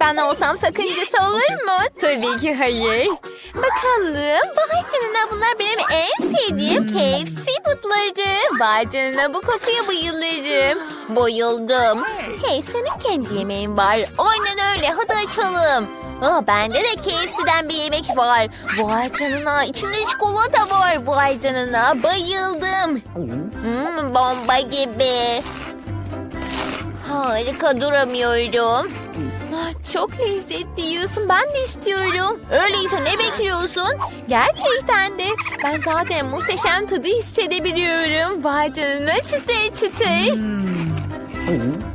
Ben olsam sakıncası olur mu? Tabii ki hayır. Bakalım. Vay canına bunlar benim en sevdiğim KFC butları. Vay canına bu kokuya bayılırım. Bayıldım. Hey senin kendi yemeğin var. Aynen öyle hadi açalım. Aa, bende de KFC'den bir yemek var. Vay canına içinde çikolata var. Vay canına bayıldım. Hmm, bomba gibi. Harika duramıyorum. Ah, çok lezzetli yiyorsun. Ben de istiyorum. Öyleyse ne bekliyorsun? Gerçekten de. Ben zaten muhteşem tadı hissedebiliyorum. Vay canına çıtır çıtır.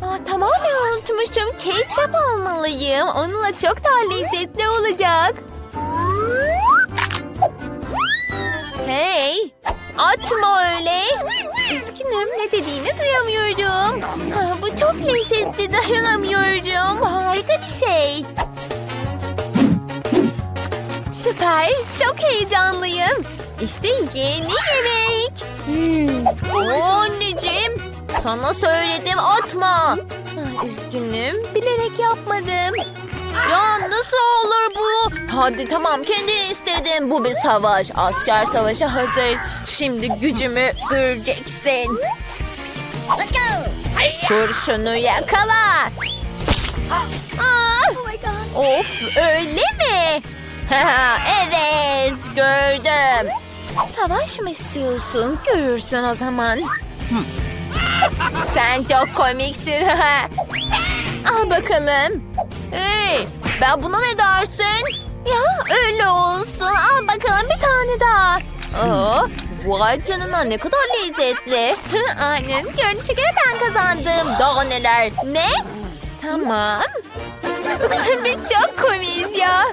Aa, tamamen unutmuşum. Ketçap almalıyım. Onunla çok daha lezzetli olacak. Hey! Atma öyle. Üzgünüm ne dediğini duyamıyorum. Ah, bu çok lezzetli dayanamıyorum. Harika bir şey. Süper. Çok heyecanlıyım. İşte yeni yemek. Hmm. Oo, anneciğim. Sana söyledim atma. Ah, Üzgünüm. Bilerek yapmadım. Ya nasıl olur bu? Hadi tamam kendin istedin. Bu bir savaş. Asker savaşa hazır. Şimdi gücümü göreceksin. Let's go. Kurşunu yakala. Aa, of öyle mi? evet gördüm. Savaş mı istiyorsun? Görürsün o zaman. Sen çok komiksin. Al bakalım. Hey, ben buna ne dersin? Ya öyle olsun. Al bakalım bir tane daha. Oo, vay canına ne kadar lezzetli. Aynen görünüşe göre ben kazandım. Daha neler? Ne? Tamam. Biz çok komiyiz ya.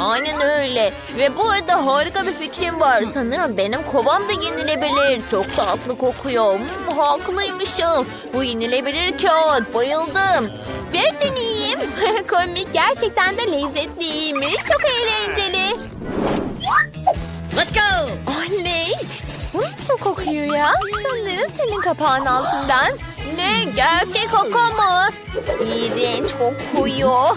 Aynen öyle. Ve bu arada harika bir fikrim var. Sanırım benim kovam da yenilebilir. Çok tatlı kokuyor. Hmm, haklıymışım. Bu yenilebilir kağıt. Bayıldım. Ver deneyeyim. Komik gerçekten de lezzetliymiş. Çok eğlenceli. Let's go! Oley. Bu nasıl kokuyor ya? Sanırım senin kapağın altından. Ne? Gerçek kaka mı? İğrenç kokuyor.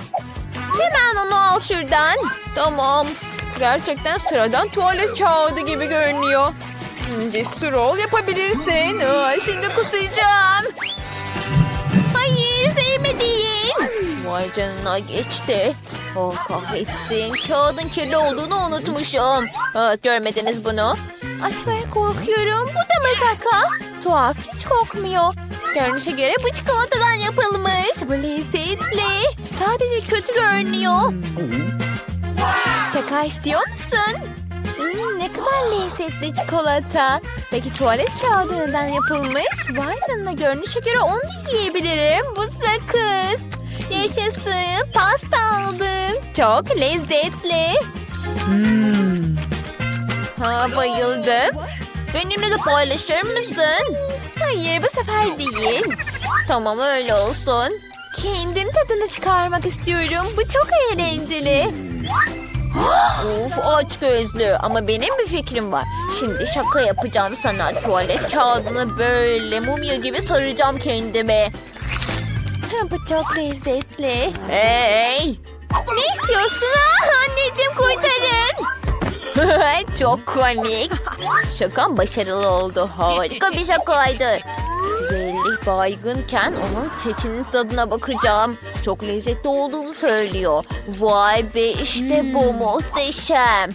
Hemen onu al şuradan. Tamam. Gerçekten sıradan tuvalet kağıdı gibi görünüyor. Cesur ol yapabilirsin. Aa, şimdi kusacağım. Hayır sevmediğim. Vay canına geçti. Oh kahretsin. Kağıdın kirli olduğunu unutmuşum. Aa, görmediniz bunu. Açmaya korkuyorum. Bu da mı kaka? Tuhaf hiç kokmuyor. Görünüşe göre bu çikolatadan yapılmış. Bu lezzetli. Sadece kötü görünüyor. Şaka istiyor musun? Hmm, ne kadar lezzetli çikolata. Peki tuvalet kağıdı neden yapılmış? Vay canına görünüşe göre onu da yiyebilirim. Bu sakız. Yaşasın. Pasta aldım. Çok lezzetli. Ha bayıldım. Benimle de paylaşır mısın? Hayır bu sefer değil. Tamam öyle olsun. Kendin tadını çıkarmak istiyorum. Bu çok eğlenceli. Of aç gözlü ama benim bir fikrim var. Şimdi şaka yapacağım sana. Tuvalet kağıdını böyle mumya gibi saracağım kendime. Bu çok lezzetli. Hey! Ne istiyorsun ha? Anneciğim kurtarın. çok komik. Şakam başarılı oldu. Harika bir şakaydı. Baygınken onun kekinin tadına bakacağım. Çok lezzetli olduğunu söylüyor. Vay be işte bu muhteşem.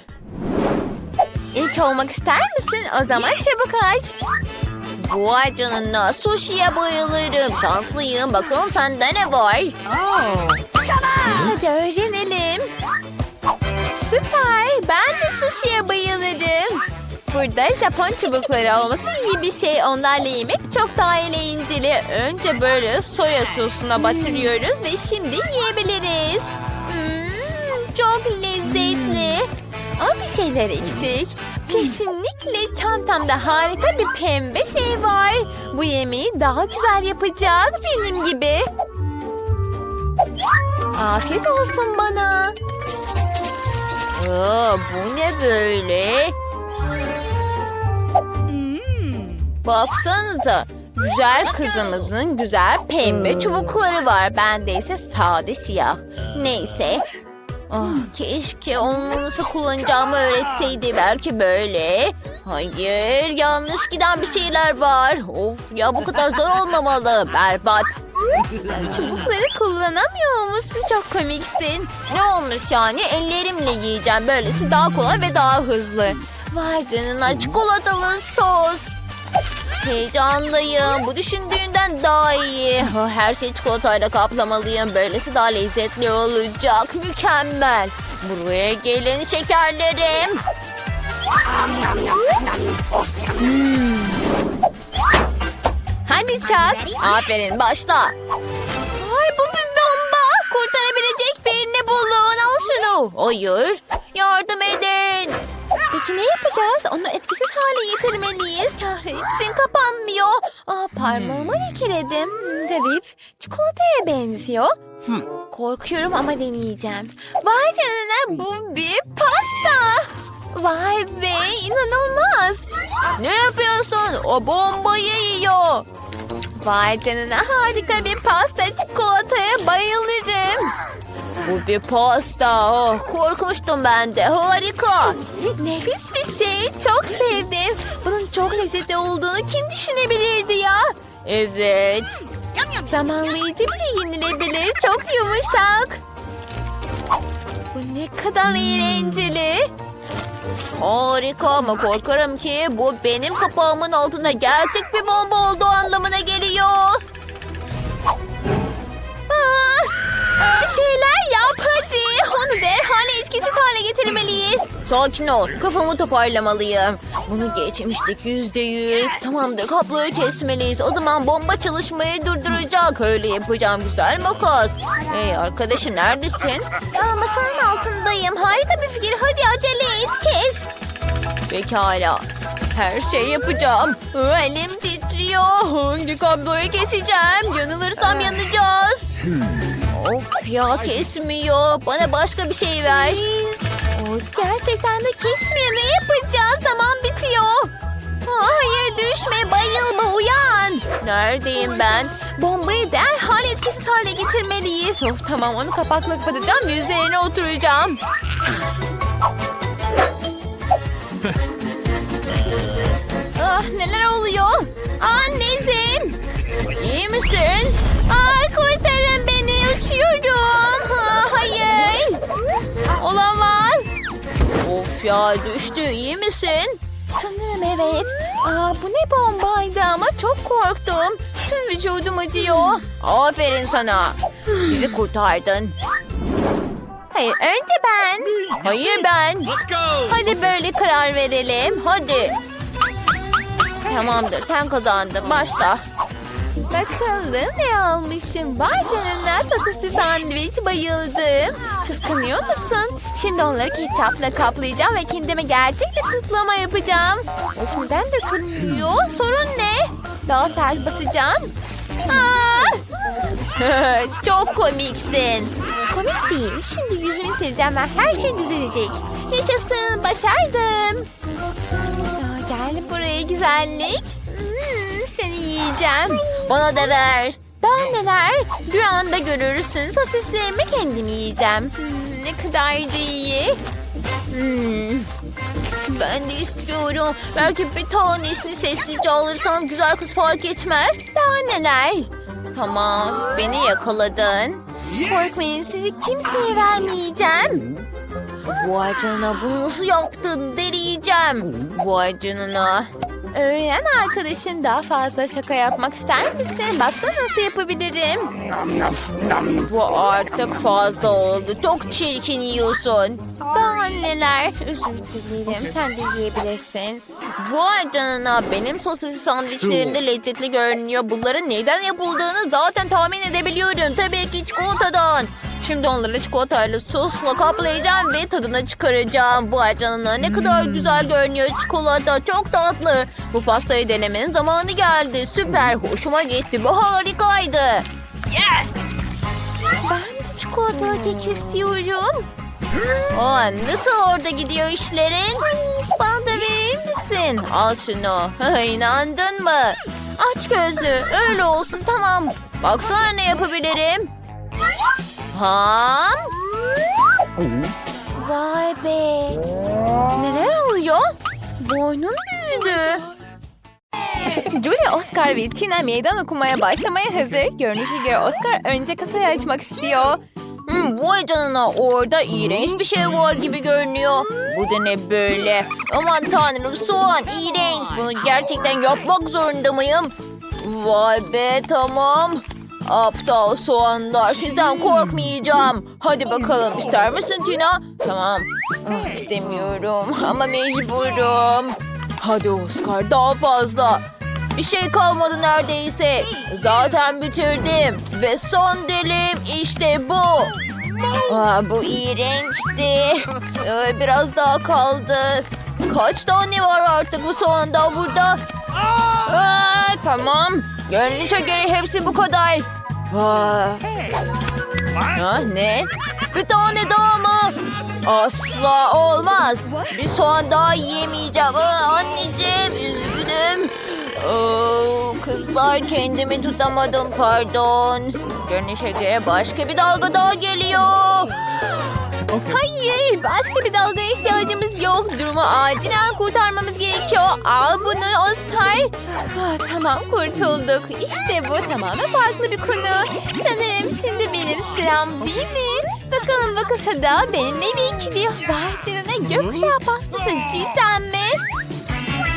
İlk olmak ister misin? O zaman çabuk aç. Vay canına sushi'ye bayılırım. Şanslıyım. Bakalım sende ne var? Oh! Hadi öğrenelim. Süper. Ben de sushi'ye bayılırım. Burada Japon çubukları olması iyi bir şey. Onlarla yemek çok daha eğlenceli. Önce böyle soya sosuna batırıyoruz ve şimdi yiyebiliriz. Hmm, çok lezzetli. Ama bir şeyler eksik. Kesinlikle çantamda harika bir pembe şey var. Bu yemeği daha güzel yapacak benim gibi. Afiyet olsun bana. Aa, bu ne böyle? Baksanıza. Güzel kızımızın güzel pembe çubukları var. Bende ise sade siyah. Neyse. Ah, keşke onu nasıl kullanacağımı öğretseydi. Belki böyle. Hayır, yanlış giden bir şeyler var. Of ya bu kadar zor olmamalı. Berbat. Sen çubukları kullanamıyor musun? Çok komiksin. Ne olmuş yani? Ellerimle yiyeceğim. Böylesi daha kolay ve daha hızlı. Vay canına çikolatalı sos. Heyecanlıyım. Bu düşündüğünden daha iyi. Her şeyi çikolatayla kaplamalıyım. Böylesi daha lezzetli olacak. Mükemmel. Buraya gelin şekerlerim. Hmm. Hadi çak. Aferin başla. Ay bu bir bomba. Kurtarabilecek birini bulun. Al şunu. Hayır. Yardım edin. Peki ne yapacağız? Onu etkisiz hale getirmeliyiz. Kahretsin kapanmıyor. Aa, parmağımı lekeledim. Hmm, Garip. Çikolataya benziyor. Korkuyorum ama deneyeceğim. Vay canına bu bir pasta. Vay be inanılmaz. Ne yapıyorsun? O bombayı yiyor. Vay canına harika bir pasta çikolataya bayılırım. Bu bir pasta. Oh, korkmuştum ben de. Harika. Nefis bir şey. Çok sevdim. Bunun çok lezzetli olduğunu kim düşünebilirdi ya? Evet. Zamanlayıcı bile yenilebilir. Çok yumuşak. Bu ne kadar eğlenceli. Harika ama korkarım ki bu benim kapağımın altında gerçek bir bomba olduğu anlamına geliyor. Bir şeyler yap hadi. Onu derhal etkisiz hale getirmeliyiz. Sakin ol. Kafamı toparlamalıyım. Bunu geçmiştik yüzde yüz. Tamamdır kabloyu kesmeliyiz. O zaman bomba çalışmayı durduracak. Öyle yapacağım güzel makas. Hey arkadaşım neredesin? Aa, masanın altındayım. Harika bir fikir. Hadi acele. Pekala. Her şey yapacağım. Elim titriyor. Hangi kabloyu keseceğim? Yanılırsam yanacağız. Of ya kesmiyor. Bana başka bir şey ver. O gerçekten de kesmiyor. Ne yapacağız? Zaman bitiyor. Aa, hayır düşme bayılma uyan. Neredeyim ben? Bombayı derhal etkisiz hale getirmeliyiz. Of tamam onu kapakla kapatacağım ve oturacağım. Neler oluyor? Anneciğim. İyi misin? Ay kurtarın beni uçuyorum. Hayır. Olamaz. Of ya düştü iyi misin? Sanırım evet. Aa, bu ne bombaydı ama çok korktum. Tüm vücudum acıyor. Aferin sana. Bizi kurtardın. Hayır önce ben. Hayır ben. Hadi böyle karar verelim. Hadi. Tamamdır sen kazandın. Başla. Bakalım ne almışım. Vay canına sosisli sandviç bayıldım. Kıskanıyor musun? Şimdi onları ketçapla kaplayacağım ve kendime gerçekle kutlama yapacağım. Of neden dökülmüyor? Sorun ne? Daha sert basacağım. Aa! Çok komiksin. Komik değil. Şimdi yüzünü sileceğim ve her şey düzelecek. Yaşasın. Başardım. Gel buraya güzellik. Hmm, seni yiyeceğim. Bana da ver. Daha neler? Bir anda görürsün. Sosislerimi kendim yiyeceğim. Hmm, ne kadar da iyi. Hmm. Ben de istiyorum. Belki bir tanesini sessizce alırsam güzel kız fark etmez. Daha neler? Tamam, beni yakaladın. Korkmayın, sizi kimseye vermeyeceğim. Vay canına, bunu nasıl yaptın? Deneyeceğim. Vay canına. Öğren arkadaşın daha fazla şaka yapmak ister misin? Baksana nasıl yapabilirim. Bu artık fazla oldu. Çok çirkin yiyorsun. Daha neler? Özür dilerim. Sen de yiyebilirsin. Vay canına. Benim sosisli sandviçlerim de lezzetli görünüyor. Bunların neyden yapıldığını zaten tahmin edebiliyorum. Tabii ki çikolatadan. Şimdi onları çikolatayla sosla kaplayacağım ve tadına çıkaracağım. Vay canına ne kadar güzel görünüyor çikolata. Çok tatlı. Bu pastayı denemenin zamanı geldi. Süper. Hoşuma gitti. Bu harikaydı. Yes! Ben de çikolatalı kek istiyorum. Aa, nasıl orada gidiyor işlerin? Bana da verir misin? Al şunu. İnandın mı? Aç gözlü. Öyle olsun tamam. Baksana ne yapabilirim. Ham. Vay be. Neler oluyor? Boynun büyüdü. Julie, Oscar ve Tina meydan okumaya başlamaya hazır. Görünüşe göre Oscar önce kasayı açmak istiyor. Hmm, vay canına orada iğrenç bir şey var gibi görünüyor. Bu da ne böyle? Aman tanrım soğan iğrenç. Bunu gerçekten yapmak zorunda mıyım? Vay be tamam. Aptal soğanlar sizden korkmayacağım. Hadi bakalım ister misin Tina? Tamam. Ah, istemiyorum ama mecburum. Hadi Oscar daha fazla. Bir şey kalmadı neredeyse. Zaten bitirdim. Ve son dilim işte bu. Aa, bu iğrençti. Ee, biraz daha kaldı. Kaç tane var artık bu soğanda burada? Aa, tamam. Görünüşe göre hepsi bu kadar. Aa. Ha, ne? Bir tane daha mı? Asla olmaz. Bir soğan daha yiyemeyeceğim. Aa, anneciğim üzgünüm. Oo, kızlar kendimi tutamadım pardon. Görünüşe göre başka bir dalga daha geliyor. Hayır, başka bir dalgaya ihtiyacımız yok. Durumu acilen kurtarmamız gerekiyor. Al bunu Oscar. Ah, tamam kurtulduk. İşte bu tamamen farklı bir konu. Sanırım şimdi benim sıram değil mi? Bakalım bu kasada benimle bir ikili. Vay canına gökkuşağı pastası cidden mi?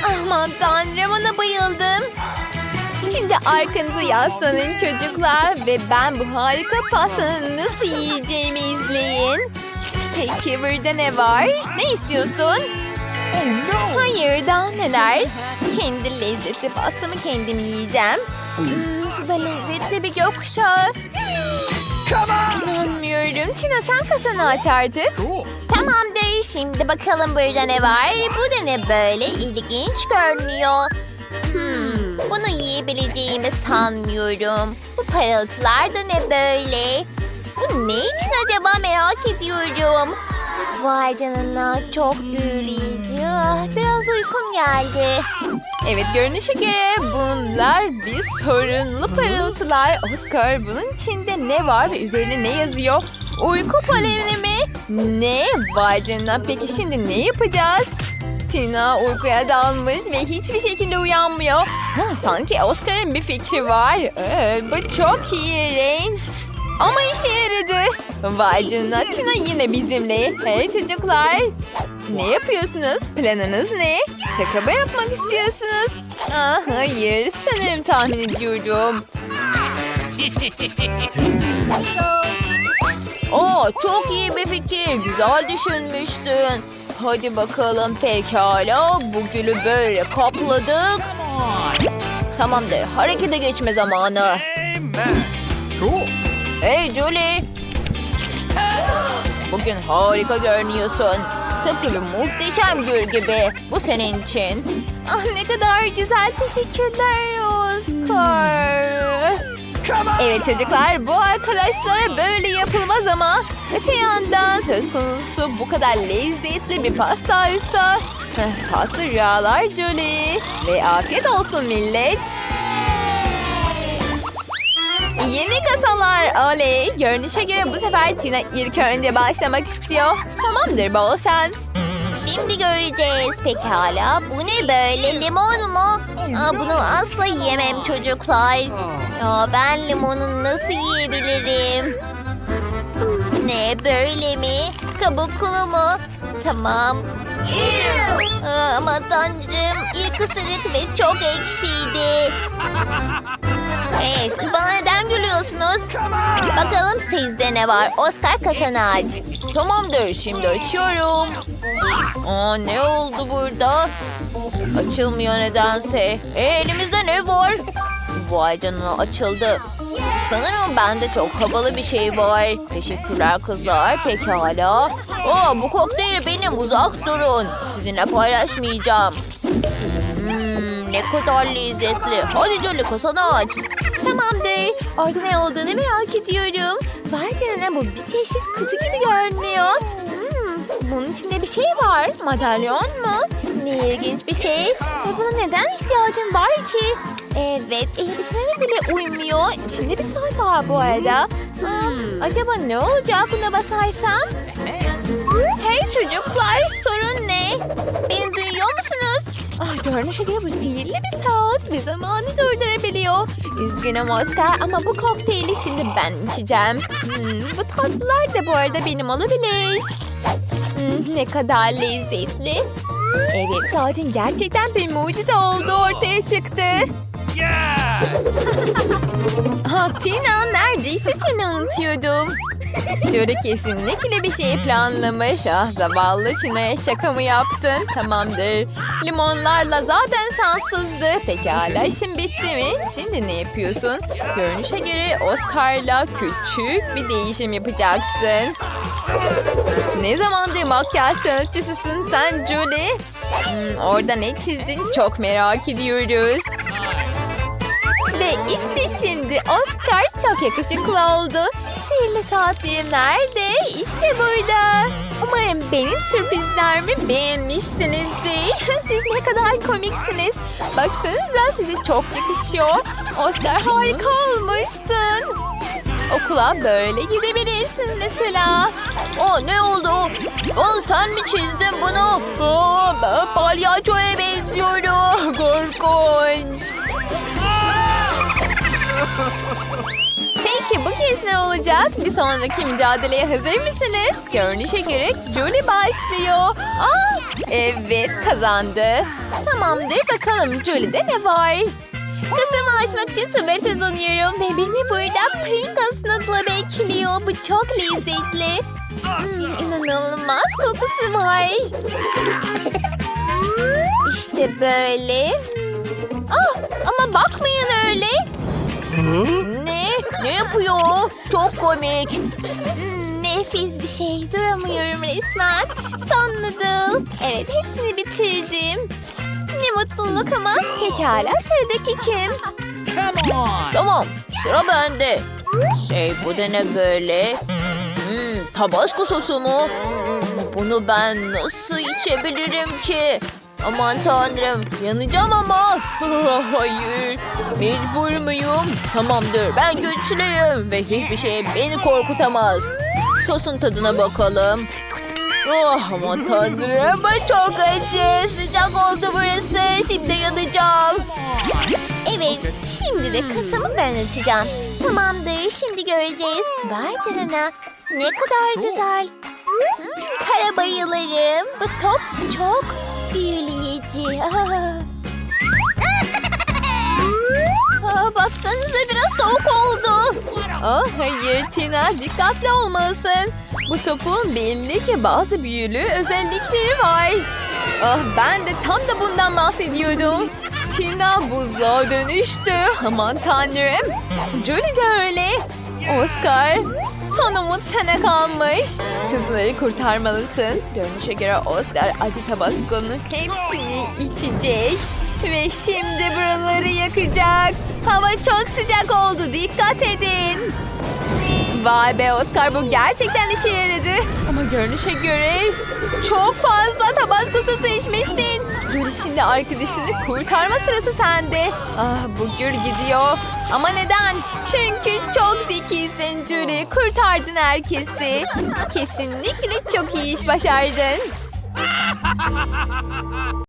Aman tanrım ona bayıldım. Şimdi arkanıza yaslanın çocuklar ve ben bu harika pastanın nasıl yiyeceğimi izleyin. Peki burada ne var? Ne istiyorsun? Hayır daha neler? Kendi lezzetli pastamı kendim yiyeceğim. Hmm, da lezzetli bir gökkuşağı. İnanmıyorum. Tina sen kasanı aç artık. Tamamdır. Şimdi bakalım burada ne var? Bu da ne böyle? İlginç görünüyor. Hmm, bunu yiyebileceğimi sanmıyorum. Bu parıltılar da ne böyle? Bu ne için acaba merak ediyorum. Vay canına çok büyüleyici. Ah, Biraz uykum geldi. Evet görünüşe göre bunlar bir sorunlu parıltılar. Oscar bunun içinde ne var ve üzerine ne yazıyor? Uyku poleni mi? Ne? Vay canına peki şimdi ne yapacağız? Tina uykuya dalmış ve hiçbir şekilde uyanmıyor. Ha, sanki Oscar'ın bir fikri var. Ee, bu çok iğrenç. Ama işe yaradı. Vay canına Tina yine bizimle. Hey çocuklar. Ne yapıyorsunuz? Planınız ne? Şaka mı yapmak istiyorsunuz? Ah, hayır sanırım tahmin ediyorum. Oo, çok iyi bir fikir. Güzel düşünmüştün. Hadi bakalım pekala. Bu gülü böyle kapladık. Tamamdır. Harekete geçme zamanı. Amen. Hey Julie. Bugün harika görünüyorsun. Tıpkı muhteşem gül gibi. Bu senin için. Ah ne kadar güzel. Teşekkürler Oscar. Evet çocuklar bu arkadaşlara böyle yapılmaz ama öte yandan söz konusu bu kadar lezzetli bir pastaysa tatlı rüyalar Julie ve afiyet olsun millet. Yeni kasalar oley. Görünüşe göre bu sefer Tina ilk önce başlamak istiyor. Tamamdır bol şans. Şimdi göreceğiz pekala. Bu ne böyle limon mu? Aa, bunu asla yiyemem çocuklar. Ya ben limonu nasıl yiyebilirim? Ne böyle mi? Kabuklu mu? Tamam. Aa, ama tanrım ilk ısırık ve çok ekşiydi. Hey bana? Bakalım sizde ne var? Oscar kasanı aç. Tamamdır şimdi açıyorum. Aa, ne oldu burada? Açılmıyor nedense. E, elimizde ne var? Vay canına açıldı. Sanırım bende çok havalı bir şey var. Teşekkürler kızlar. Pekala. Aa, bu kokteyli benim uzak durun. Sizinle paylaşmayacağım. Ne kadar lezzetli. Hadi Jolly kasanı aç. Tamamdır. Orada ne olduğunu merak ediyorum. Vay canına bu bir çeşit kutu gibi görünüyor. Hmm, bunun içinde bir şey var. Madalyon mu? Ne ilginç bir şey. Ve buna neden ihtiyacım var ki? Evet, elbiseme bile uymuyor. İçinde bir saat var bu arada. Hmm, acaba ne olacak buna basarsam? Hey çocuklar, sorun ne? Beni duyuyor musunuz? Ah, görünüşe göre bu sihirli bir saat ve zamanı durdurabiliyor. Üzgünüm Oscar ama bu kokteyli şimdi ben içeceğim. Hmm, bu tatlılar da bu arada benim olabilir. Hmm, ne kadar lezzetli. Evet saatin gerçekten bir mucize oldu ortaya çıktı. Yes! Ha, Tina neredeyse seni unutuyordum. Jory kesinlikle bir şey planlamış. Ah zavallı Tina'ya şaka mı yaptın? Tamamdır. Limonlarla zaten şanssızdı. Pekala işin bitti mi? Şimdi ne yapıyorsun? Görünüşe göre Oscar'la küçük bir değişim yapacaksın. Ne zamandır makyaj sanatçısısın sen Julie? Hmm, orada ne çizdin çok merak ediyoruz. Ve işte şimdi Oscar çok yakışıklı oldu. Sihirli saatleri nerede? İşte burada. Umarım benim sürprizlerimi beğenmişsinizdir. Siz ne kadar komiksiniz. Baksanıza size çok yakışıyor. Oscar harika olmuşsun. Okula böyle gidebilirsin mesela. O ne oldu? O sen mi çizdin bunu? Aa, ben palyaçoya benziyorum. Korkunç. Peki bu kez ne olacak? Bir sonraki mücadeleye hazır mısınız? Görünüşe göre Julie başlıyor. Aa, evet kazandı. Tamamdır bakalım Julie'de ne var? Kasımı açmak için sabırsızlanıyorum ve beni burada Pringles noodle bekliyor. Bu çok lezzetli. Hmm, inanılmaz kokusu var. İşte böyle. Ah, ama bakmayın öyle. Ne? Yapıyor? Çok komik. Hmm, nefis bir şey. Duramıyorum resmen. Son noodle. Evet hepsini bitirdim. Ne mutluluk ama. Pekala sıradaki kim? Come on! Tamam sıra bende. Şey bu da ne böyle? Hmm, tabasco sosu mu? Bunu ben nasıl içebilirim ki? Aman tanrım yanacağım ama. Hayır mecbur muyum? Tamamdır ben güçlüyüm ve hiçbir şey beni korkutamaz. Sosun tadına bakalım. Oh aman tanrım çok acı. Sıcak oldu burası. Şimdi yanacağım. Evet, şimdi de kasamı ben açacağım. Tamamdır, şimdi göreceğiz. Vay canına, ne kadar güzel. Hmm, kara bayılırım. Bu top çok Aa. Aa, baksanıza biraz soğuk oldu. Oh, hayır Tina, dikkatli olmalısın. Bu topun belli ki bazı büyülü özellikleri var. Ah, ben de tam da bundan bahsediyordum. Tina buzluğa dönüştü. Aman tanrım. Julie de öyle. Oscar, son umut sana kalmış. Kızları kurtarmalısın. Görünüşe göre Oscar acı tabaskonun hepsini içecek. Ve şimdi buraları yakacak. Hava çok sıcak oldu. Dikkat edin. Vay be Oscar bu gerçekten işe yaradı. Ama görünüşe göre çok fazla tabasco sosu içmişsin. Julie şimdi arkadaşını kurtarma sırası sende. Ah bu gür gidiyor. Ama neden? Çünkü çok zekisin Julie. Kurtardın herkesi. Kesinlikle çok iyi iş başardın.